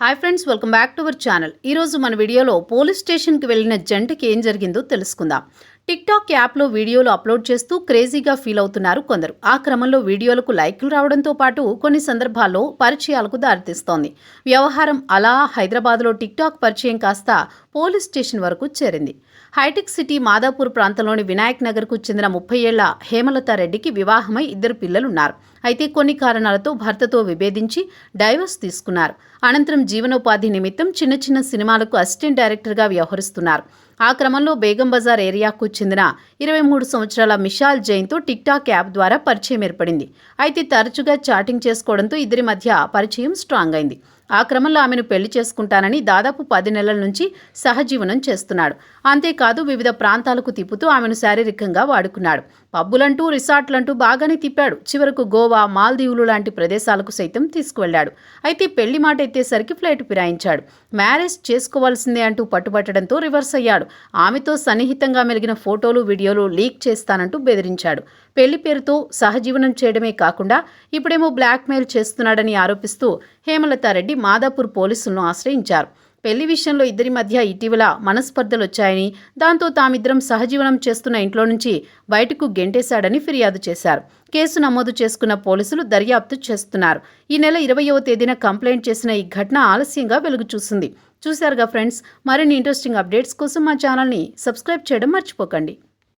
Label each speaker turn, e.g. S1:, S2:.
S1: Hi friends welcome back to our channel ఈరోజు మన వీడియోలో పోలీస్ స్టేషన్కి వెళ్ళిన జంటకి ఏం జరిగిందో తెలుసుకుందాం. టిక్ టాక్ యాప్లో వీడియోలు అప్లోడ్ చేస్తూ క్రేజీగా ఫీల్ అవుతున్నారు కొందరు. ఆ క్రమంలో వీడియోలకు లైక్లు రావడంతో పాటు కొన్ని సందర్భాల్లో పరిచయాలకు దారితీస్తోంది. వ్యవహారం అలా హైదరాబాద్లో టిక్ టాక్ పరిచయం కాస్త పోలీస్ స్టేషన్ వరకు చేరింది. హైటెక్ సిటీ మాదాపూర్ ప్రాంతంలోని వినాయక్ నగర్కు చెందిన ముప్పై ఏళ్ళ హేమలత రెడ్డికి వివాహమై ఇద్దరు పిల్లలున్నారు. అయితే కొన్ని కారణాలతో భర్తతో విభేదించి డైవర్స్ తీసుకున్నారు. అనంతరం జీవనోపాధి నిమిత్తం చిన్న చిన్న సినిమాలకు అసిస్టెంట్ డైరెక్టర్గా వ్యవహరిస్తున్నారు. ఆ క్రమంలో బేగం బజార్ ఏరియాకు చెందిన ఇరవై మూడు సంవత్సరాల మిషాల్ జైన్తో టిక్ టాక్ యాప్ ద్వారా పరిచయం ఏర్పడింది. అయితే తరచుగా చాటింగ్ చేసుకోవడంతో ఇద్దరి మధ్య పరిచయం స్ట్రాంగ్ అయింది. ఆ క్రమంలో ఆమెను పెళ్ళి చేసుకుంటానని దాదాపు పది నెలల నుంచి సహజీవనం చేస్తున్నాడు. అంతేకాదు వివిధ ప్రాంతాలకు తిప్పుతూ ఆమెను శారీరకంగా వాడుకున్నాడు. పబ్బులంటూ రిసార్ట్లంటూ బాగానే తిప్పాడు. చివరకు గోవా మాల్దీవులు లాంటి ప్రదేశాలకు సైతం తీసుకువెళ్ళాడు అయితే పెళ్ళి మాట ఎత్తేసరికి ఫ్లైట్ ఫిరాయించాడు. మ్యారేజ్ చేసుకోవాల్సిందే అంటూ పట్టుబట్టడంతో రివర్స్ అయ్యాడు. ఆమెతో సన్నిహితంగా మెలిగిన ఫోటోలు వీడియోలు లీక్ చేస్తానంటూ బెదిరించాడు. పెళ్ళి పేరుతో సహజీవనం చేయడమే కాకుండా ఇప్పుడేమో బ్లాక్మెయిల్ చేస్తున్నాడని ఆరోపిస్తూ హేమలతారెడ్డి మాదాపూర్ పోలీసులను ఆశ్రయించారు. పెళ్ళి విషయంలో ఇద్దరి మధ్య ఇటీవల మనస్పర్ధలు వచ్చాయని దాంతో తామిద్దరం సహజీవనం చేస్తున్న ఇంట్లో నుంచి బయటకు గెంటేశాడని ఫిర్యాదు చేశారు. కేసు నమోదు చేసుకున్న పోలీసులు దర్యాప్తు చేస్తున్నారు. ఈ నెల ఇరవయవ తేదీన కంప్లైంట్ చేసిన ఈ ఘటన ఆలస్యంగా వెలుగు చూసింది చూశారుగా ఫ్రెండ్స్ మరిన్ని ఇంట్రెస్టింగ్ అప్డేట్స్ కోసం మా ఛానల్ని సబ్స్క్రైబ్ చేయడం మర్చిపోకండి.